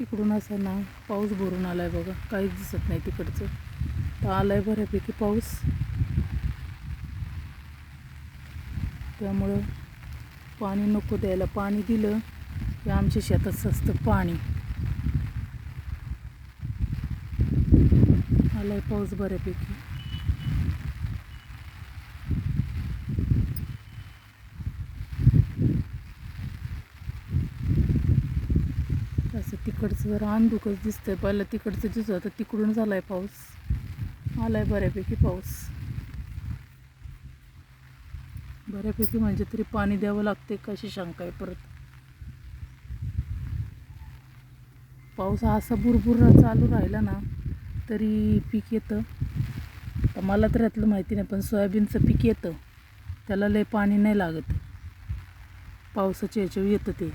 तिकडून असं ना पाऊस भरून आला आहे बघा. काहीच दिसत नाही तिकडचं. तर आला आहे बऱ्यापैकी पाऊस. त्यामुळं पाणी नको द्यायला. पाणी दिलं की आमच्या शेतात सस्तं पाणी. आला आहे पाऊस बऱ्यापैकी. असं तिकडचं रान दुखच दिसतंय. पहिलं तिकडचं दिसत तर तिकडून झालाय पाऊस. आलाय बऱ्यापैकी पाऊस. बऱ्यापैकी म्हणजे तरी पाणी द्यावं लागते कशी शंका आहे परत? पाऊस हा असा भुरभुर चालू राहिला ना तरी पीक येतं. तर मला तर यातलं माहिती नाही पण सोयाबीनचं पीक येतं. त्याला लय पाणी नाही लागत. पावसाच्या ह्याच्यावर येतं ते.